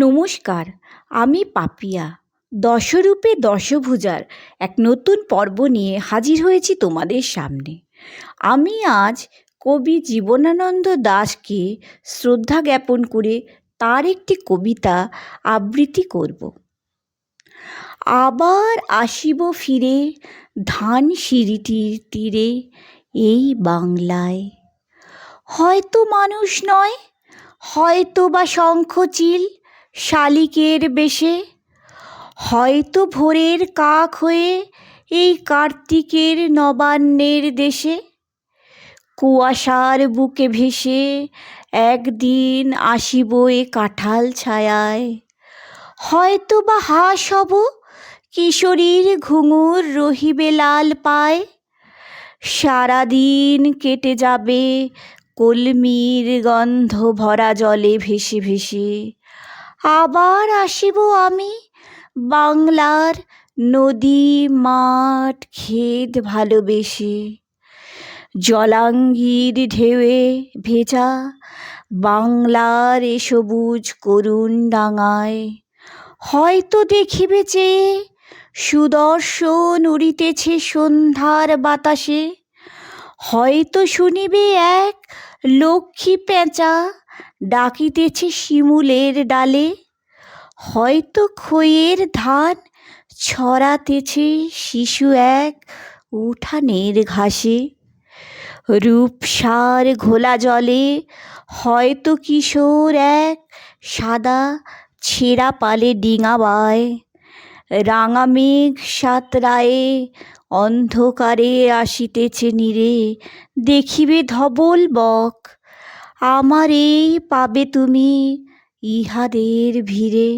নমস্কার, আমি পাপিয়া, দশরূপে দশভুজার এক নতুন পর্ব নিয়ে হাজির হয়েছি তোমাদের সামনে। আমি আজ কবি জীবনানন্দ দাশকে শ্রদ্ধা জ্ঞাপন করে তার একটি কবিতা আবৃত্তি করব। আবার আসিব ফিরে ধান সিঁড়িটির তীরে এই বাংলায়। হয়তো মানুষ নয় হয়তো বা শঙ্খচিল শালিকের বেশে। হয়তো ভোরের কাক হয়ে এই কার্তিকের নবান্নের দেশে। কুয়াশার বুকে ভেসে একদিন আসিব এ কাঁঠাল ছায়ায়। হয়তো বা হাস হব, কিশোরীর ঘুঙুর রহিবে লাল পায়। সারাদিন কেটে যাবে কলমির গন্ধ ভরা জলে ভেসে ভেসে। আবার আসিব আমি। বাংলার নদী, মাঠ ক্ষেত ভালোবেসে। জলাঙ্গির ঢেউয়ে ভেজা বাংলার এ সবুজ করুণ ডাঙায়। হয়তো দেখিবে চেয়ে সুদর্শন উড়িতেছে সন্ধ্যার বাতাসে। হয়তো শুনিবে এক লক্ষ্মী পেঁচা ডাকিতেছে শিমুলের ডালে। হয়তো খইয়ের ধান ছড়াতেছে শিশু এক উঠানের ঘাসে। রূপসার ঘোলা জলে হয়তো কিশোর এক সাদা ছেঁড়া পালে ডিঙা বায়। রাঙা মেঘ সাতরায়ে অন্ধকারে আসিতেছে নীরে, দেখিবে ধবল বক। আমার পাবে তুমি ইহাদের ভিড়ে।